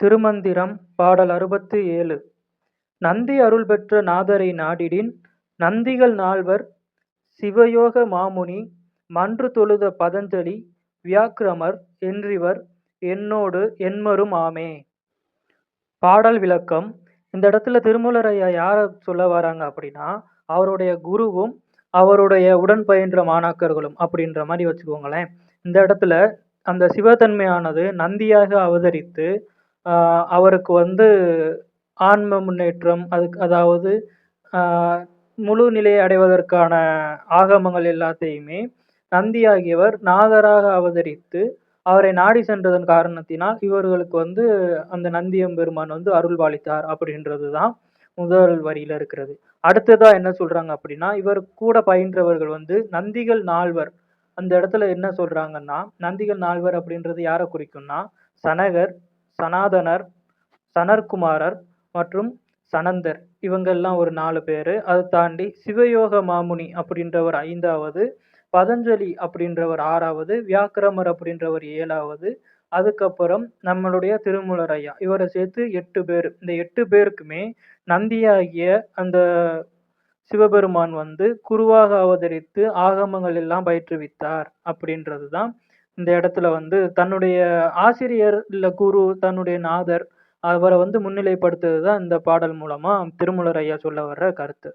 திருமந்திரம் பாடல் அறுபத்து ஏழு. நந்தி அருள் பெற்ற நாதரை நாடிடின் நந்திகள் நால்வர் சிவயோக மாமுனி மன்று தொழுத பதஞ்சலி வியாக்கிரமர் என்றிவர் என்னோடு என்மரும் ஆமே. பாடல் விளக்கம். இந்த இடத்துல திருமூலரையா யாரை சொல்ல வராங்க அப்படின்னா அவருடைய குருவும் அவருடைய உடன் பயின்ற மாணாக்கர்களும் அப்படின்ற மாதிரி வச்சுக்கோங்களேன். இந்த இடத்துல அந்த சிவத்தன்மையானது நந்தியாக அவதரித்து அவருக்கு வந்து ஆன்ம முன்னேற்றம் அதுக்கு அதாவது முழு நிலையை அடைவதற்கான ஆகமங்கள் எல்லாத்தையுமே நந்தி ஆகியவர் நாதராக அவதரித்து அவரை நாடி சென்றதன் காரணத்தினால் இவர்களுக்கு வந்து அந்த நந்தியம்பெருமான் வந்து அருள் பாலித்தார் அப்படின்றது தான் முதல் வரியில இருக்கிறது. அடுத்ததா என்ன சொல்றாங்க அப்படின்னா இவர் கூட பயின்றவர்கள் வந்து நந்திகள் நால்வர். அந்த இடத்துல என்ன சொல்றாங்கன்னா நந்திகள் நால்வர் அப்படின்றது யாரை குறிக்கும்னா சனகர் சனாதனர் சனற்குமாரர் மற்றும் சனந்தர். இவங்கெல்லாம் ஒரு நாலு பேர். அதை தாண்டி சிவயோக மாமுனி அப்படின்றவர் ஐந்தாவது பதஞ்சலி அப்படின்றவர் ஆறாவது வியாக்கிரமர் அப்படின்றவர் ஏழாவது. அதுக்கப்புறம் நம்மளுடைய திருமூலர் ஐயா. இவரை சேர்த்து எட்டு பேர். இந்த எட்டு பேருக்குமே நந்தியாகிய அந்த சிவபெருமான் வந்து குருவாக அவதரித்து ஆகமங்கள் எல்லாம் பயிற்றுவித்தார் அப்படின்றது தான் இந்த இடத்துல வந்து தன்னுடைய ஆசிரியர் இல்லை குரு தன்னுடைய நாதர் அவரை வந்து முன்னிலைப்படுத்துறது தான் இந்த பாடல் மூலமா திருமூலர் ஐயா சொல்ல வர்ற கருத்து.